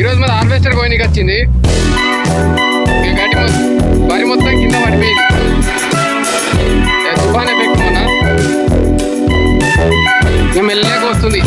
ఈరోజు మన హార్వెస్టర్ పోయినకి వచ్చింది. గడ్డి మొత్తం వరి మొత్తం కింద పడిపోయింది. తుఫాన్ ఎఫెక్ట్ మొన్న మేము వెళ్ళలేక వస్తుంది.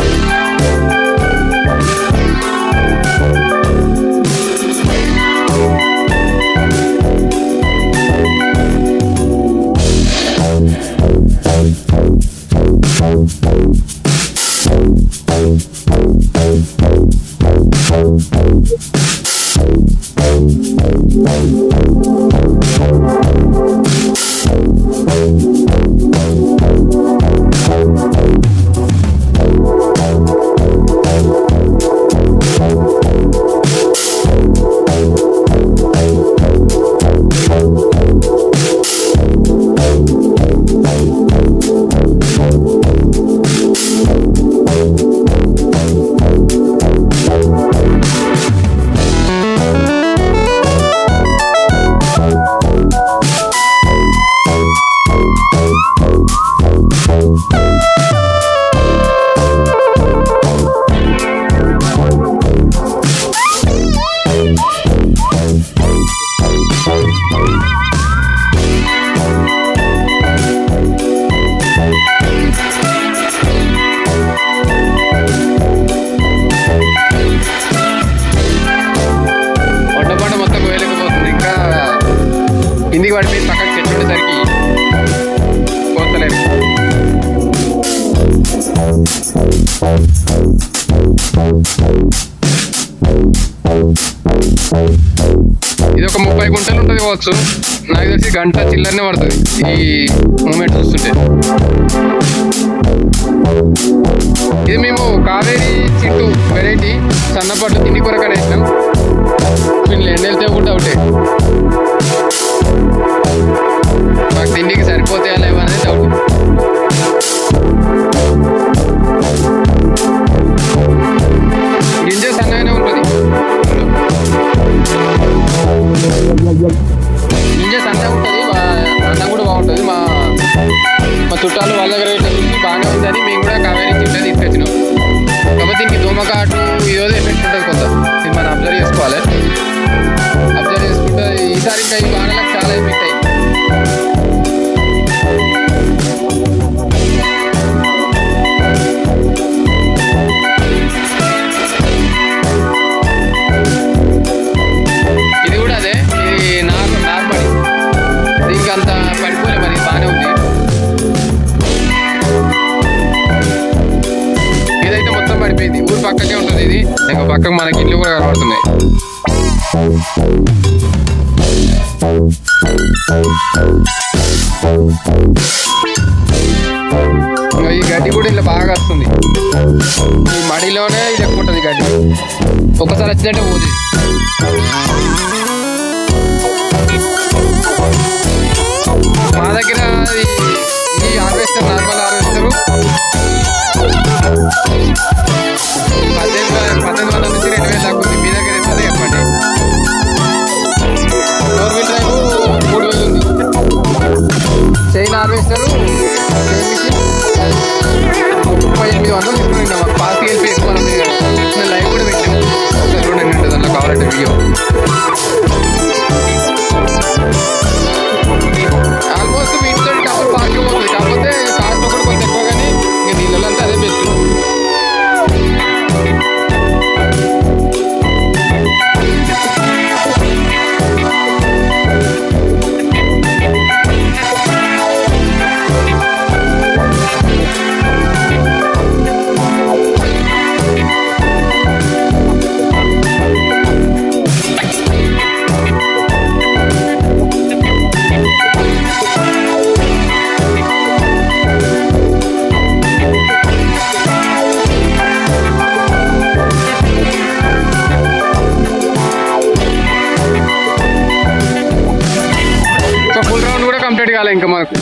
ఇది ఒక ముప్పై గుంటలు ఉంటుంది కావచ్చు. నాకు తెలిసి గంట చిల్లరనే పడుతుంది ఈ మూమెంట్ చూస్తుంటే. ఇది మేము కావేరీ చిట్టు వెరైటీ సన్నపాటు తిండి కొరకు అని మేము కూడా కావేరీ చిట్ట తీసుకొచ్చినాం. కాబట్టి దీనికి దోమకాటు ఇదో ఎఫెక్ట్ ఉంటుంది కొంత. ఇది మనం అబ్జర్వ్ చేసుకోవాలి. అబ్జర్వ్ చేసుకుంటే ఈసారి ఇంకా ఈ వానలకు చాలా ఎఫెక్ట్ అయింది ఇది ఎక్కువ ఉంటుంది గడ్డి ఒకసారి వచ్చినట్టే పోదు మా దగ్గర ఈ- ఈ హార్వెస్టర్ నార్మల్ హార్వెస్టర్. పద్దెనిమిది పద్దెనిమిది వందల నుంచి రెండు వేల దాకా ఉంది. మీ దగ్గర ఎంత ఉంది చెప్పండి? ఫోర్ వీల్ డ్రైవ్ మూడు వేలు ఉంది. చైన్ హార్వెస్టరు చైన్ మిషన్ ముప్పై ఎనిమిది వందలు తీసుకుని మాకు పాస్ వెళ్ళి ఎక్కువ నేను లైవ్ కూడా పెట్టాను. ఒకసారి చూడండి దాంట్లో కావాలంటే వీడియో. ఆల్మోస్ట్ వీటితో డబ్బులు బాగా కాకపోతే కాస్ట్ కూడా కొంచెం ఎక్కువ కానీ ఇంకా నీళ్ళలో కాలే ఇంకా మనకు.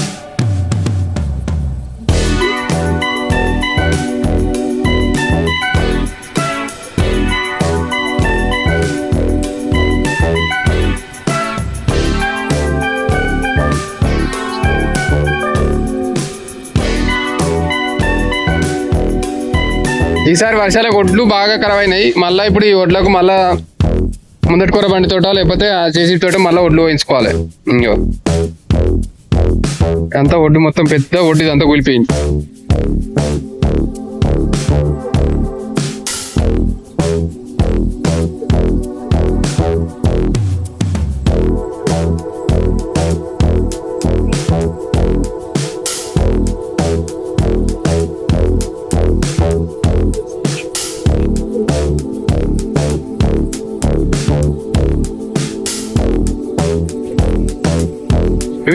ఈసారి వర్షాలకు ఒడ్లు బాగా ఖరాబ్ అయినాయి మళ్ళీ ఇప్పుడు ఈ ఒడ్లకు మళ్ళా ముందటి కూర బండి తోట లేకపోతే ఆ చేసి తోట మళ్ళీ ఒడ్లు వేయించుకోవాలి. ఇంకో అంతా ఒడ్డు మొత్తం పెద్ద ఒడ్డు అంతా కూలిపోయింది.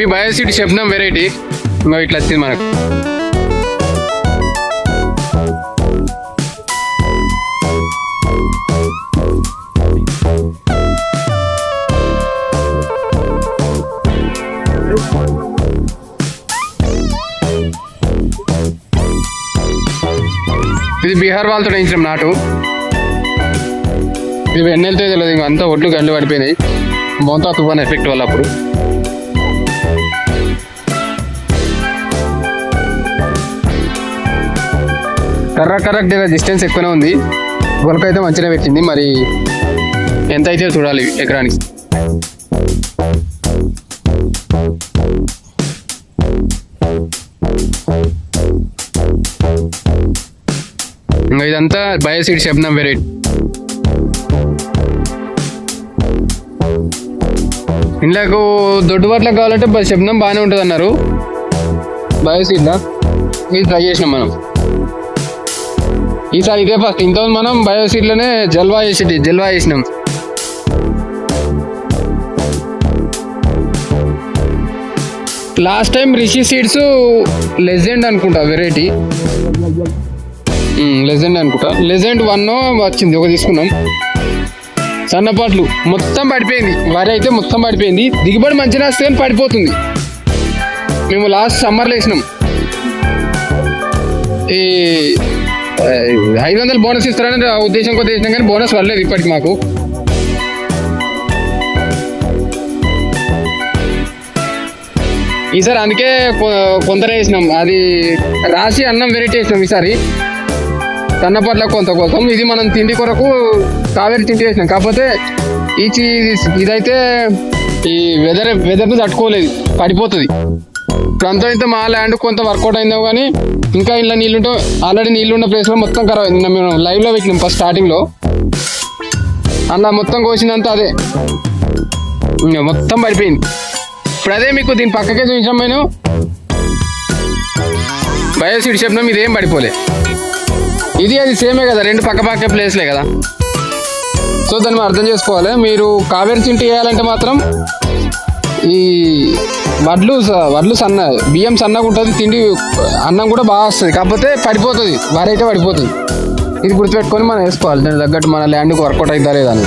ఇవి బయోసిటీ వెరైటీ ఇంకా ఇట్లా వచ్చింది మనకు. ఇది బీహార్ వాళ్ళతో వేయించినాం నాటు. ఇవి ఎన్నెళ్తే తెలియదు ఇంకా అంతా ఒడ్లు గండ్లు పడిపోయినాయి. మోతా తుఫాన్ ఎఫెక్ట్ వల్ల అప్పుడు. కర్ర కరెక్ట్ డిస్టెన్స్ ఎక్కువనే ఉంది. అయితే మంచిగా పెట్టింది. మరి ఎంత అయితే చూడాలి ఎకరానికి? ఇంకా ఇదంతా బయోసీడ్ శబ్దం వెరైటీ ఇండ్లకు దొడ్డు బట్టలకు కావాలంటే శబ్దం బాగానే ఉంటుంది అన్నారు బయోసీడ్లా? ఇది ట్రై చేసినాం మనం. ఈసారి ఇదే ఫస్ట్. ఇంతకుముందు మనం బయోసీట్లోనే జల్వా చేసి జల్వా చేసినాం. Last time Rishi seeds legend అనుకుంటా వెరైటీ. లెజెండ్ అనుకుంటా. లెజెండ్ వన్ వచ్చింది ఒక తీసుకున్నాం. సన్నపాట్లు మొత్తం పడిపోయింది. వరి అయితే మొత్తం పడిపోయింది. దిగుబడి మంచిగా వస్తే కానీ పడిపోతుంది. మేము లాస్ట్ సమ్మర్లో వేసినాం. ఈ ఐదు వందలు బోనస్ ఇస్తారని ఉద్దేశం కొద్ది వేసినా కానీ బోనస్ వరలేదు ఇప్పటికి మాకు. ఈసారి అందుకే కొ- కొందరే వేసినాం. అది రాసి అన్నం వెరైటీ వేసినాం ఈసారి. సన్నపట్ల కొంత కోసం. ఇది మనం తిండి కొరకు కావేరి తిండి వేసినాం. కాకపోతే ఈ చీ- ఇదైతే ఈ వెదర్ వెదర్ను తట్టుకోలేదు. పడిపోతుంది. అంతా అయితే మా ల్యాండ్ కొంత వర్కౌట్ అయిందో కానీ ఇంకా ఇలా నీళ్ళుంటే ఆల్రెడీ నీళ్ళు ఉన్న ప్లేస్లో మొత్తం ఖరాబ్ అయింది. మేము లైవ్లో పెట్టినాం ఫస్ట్ స్టార్టింగ్లో అన్న మొత్తం కోసిందంతా అదే. ఇంకా మొత్తం పడిపోయింది. ఇప్పుడు అదే మీకు దీని పక్కకే చూపించాం నేను బయోసిడ్ చెప్పినాం ఇదేం పడిపోలే. ఇది అది సేమే కదా రెండు పక్క పక్క ప్లేస్లే కదా. సో దాన్ని అర్థం చేసుకోవాలి. మీరు కావేరి చింటి వేయాలంటే మాత్రం ఈ వడ్లు స- వడ్లు సన్న బియ్యం సన్నగా ఉంటుంది తిండి అన్నం కూడా బాగా వస్తుంది. కాకపోతే పడిపోతుంది వరి అయితే పడిపోతుంది. ఇది గుర్తుపెట్టుకొని మనం వేసుకోవాలి దాని తగ్గట్టు మన ల్యాండ్కి వర్కౌట్ అవుతా లేదని అని.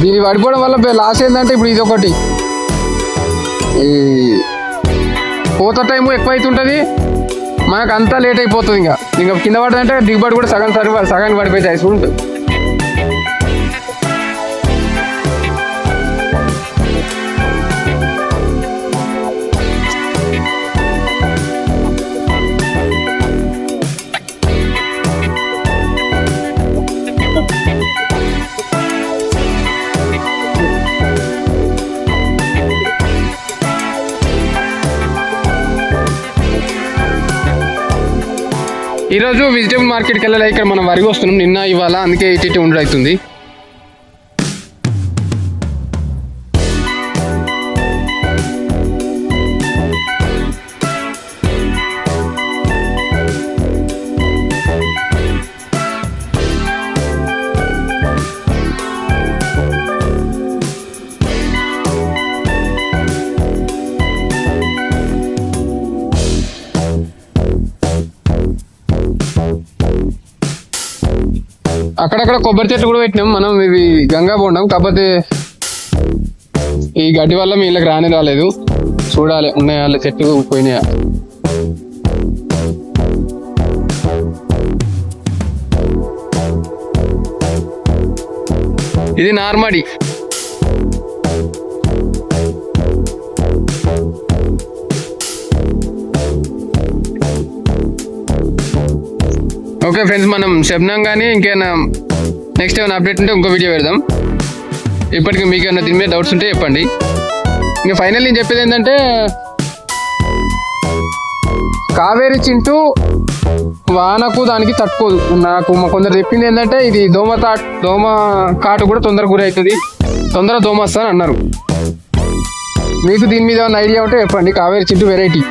దీన్ని పడిపోవడం వల్ల లాస్ ఏంటంటే ఇప్పుడు ఇది ఒకటి. ఈ కోత టైము ఎక్కువ అవుతుంటుంది మనకు అంతా లేట్ అయిపోతుంది ఇంకా. ఇంకా కింద పడదంటే దిగుబడి కూడా సగం సరి సగానికి పడిపోయి ఛాయిస్ ఉంటుంది ఈరోజు వెజిటేబుల్ మార్కెట్కి వెళ్ళాలి ఇక్కడ మనం వరిగి వస్తున్నాం నిన్న ఇవాళ అందుకే ఇటు ఉండడం అవుతుంది. అక్కడక్కడ కొబ్బరి చెట్లు కూడా పెట్టినాం. మనం ఇవి గంగా బోండం. కాకపోతే ఈ గడ్డి వల్ల మీ ఇళ్ళకి రాని రాలేదు. చూడాలి ఉన్నాయా వాళ్ళ చెట్లు పోయినాయా? ఇది నార్మడి. ఓకే ఫ్రెండ్స్ మనం శబ్నం కానీ ఇంకేమైనా నెక్స్ట్ ఏమైనా అప్డేట్ ఉంటే ఇంకో వీడియో పెడదాం. ఇప్పటికి మీకు ఏమైనా దీని మీద డౌట్స్ ఉంటే చెప్పండి. ఇంకా ఫైనల్ నేను చెప్పేది ఏంటంటే కావేరి చింటూ వానకు దానికి తట్టుకోదు. నాకు మా కొందరు చెప్పింది ఏంటంటే ఇది దోమ తా దోమ కాటు కూడా తొందరగా గురి అవుతుంది తొందర దోమ వస్తా అని అన్నారు. మీకు దీని మీద ఏమైనా ఐడియా ఉంటే చెప్పండి. కావేరి చింటూ వెరైటీ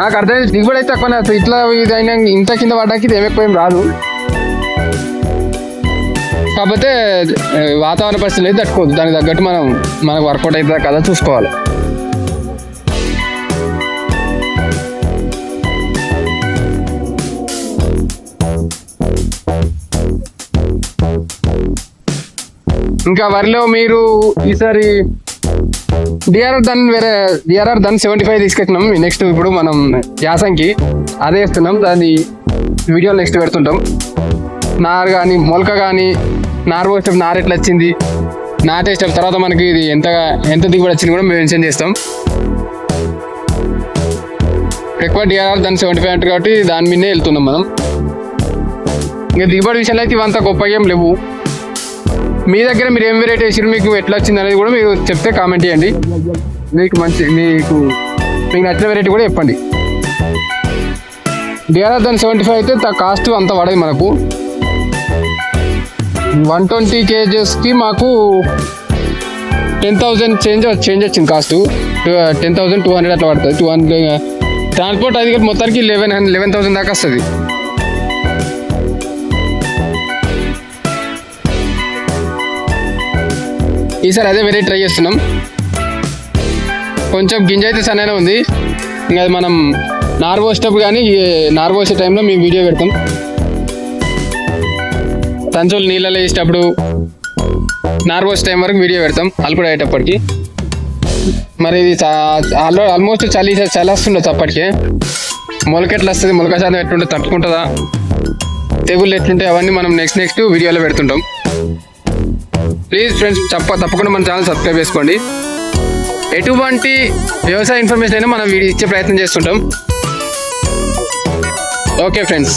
నాకు అర్థమైంది. దిగుబడి అయితే తక్కువ అసలు ఇట్లా ఇది అయినా ఇంత కింద పడ్డానికి ఇది ఎక్కువ ఏం రాదు. కాకపోతే వాతావరణ పరిస్థితులు అయితే తట్టుకోదు దానికి తగ్గట్టు మనం మనకు వర్కౌట్ అవుతుందా కదా చూసుకోవాలి. ఇంకా వరిలో మీరు ఈసారి డిఆర్ఆర్ దన్ వేరే డిఆర్ఆర్ దన్ సెవెంటీ ఫైవ్ తీసుకొచ్చినాం. నెక్స్ట్ ఇప్పుడు మనం యాసంకి అదే వేస్తున్నాం దాని వీడియో నెక్స్ట్ పెడుతుంటాం. నారు కానీ మొలక కానీ నారు పోసేటప్పుడు నారు ఎట్లా వచ్చింది? నాటేసేటప్పుడు తర్వాత మనకి ఇది ఎంత ఎంత దిగుబడి వచ్చింది కూడా మేము మెన్షన్ చేస్తాం. ఎక్కువ డిఆర్ఆర్ దాని సెవెంటీ ఫైవ్ అంటే కాబట్టి దాని మీదే వెళ్తున్నాం మనం. ఇంకా దిగుబడి విషయాలు అయితే ఇవంతా గొప్పగా ఏం లేవు. మీ దగ్గర మీరు ఏం వెరైటీ వేసారు మీకు ఎట్లా వచ్చింది అనేది కూడా మీరు చెప్తే కామెంట్ చేయండి. మీకు మంచి మీకు మీకు నచ్చిన వెరైటీ కూడా చెప్పండి. డిఆర్ఆర్ దాని సెవెంటీ ఫైవ్ అయితే కాస్ట్ అంత పడదు మనకు. వన్ ట్వంటీ కేజెస్కి మాకు టెన్ థౌజండ్ చేంజ్ చేంజ్ వచ్చింది cost ten thousand two hundred అట్లా పడుతుంది. టూ హండ్రెడ్ ట్రాన్స్పోర్ట్ అది మొత్తానికి లెవెన్ హండ్రెడ్ లెవెన్ థౌసండ్ దాకా వస్తుంది. ఈసారి అదే వెరైటీ ట్రై చేస్తున్నాం. కొంచెం గింజ అయితే సన్ననే ఉంది. ఇంకా అది మనం నారు పోసేటప్పుడు కానీ ఈ నారు పోసే టైంలో మేము వీడియో పెడతాం. తంచులు నీళ్ళలో వేసేటప్పుడు నారు పోసే టైం వరకు వీడియో పెడతాం. అల్పుడు అయ్యేటప్పటికి మరి ఇది ఆల్మోస్ట్ చలి చలిస్తుండొచ్చు అప్పటికే. మొలక ఎట్లా వస్తుంది మొలక శాతం ఎట్లుంటుంది తట్టుకుంటుందా. తెగుళ్ళు ఎట్లుంటాయి అవన్నీ మనం నెక్స్ట్ నెక్స్ట్ వీడియోలో పెడుతుంటాం. ప్లీజ్ ఫ్రెండ్స్ తప్ప తప్పకుండా మన ఛానల్ సబ్స్క్రైబ్ చేసుకోండి. ఎటువంటి వ్యవసాయ ఇన్ఫర్మేషన్ అయినా మనం ఇచ్చే ప్రయత్నం చేస్తుంటాం. Okay friends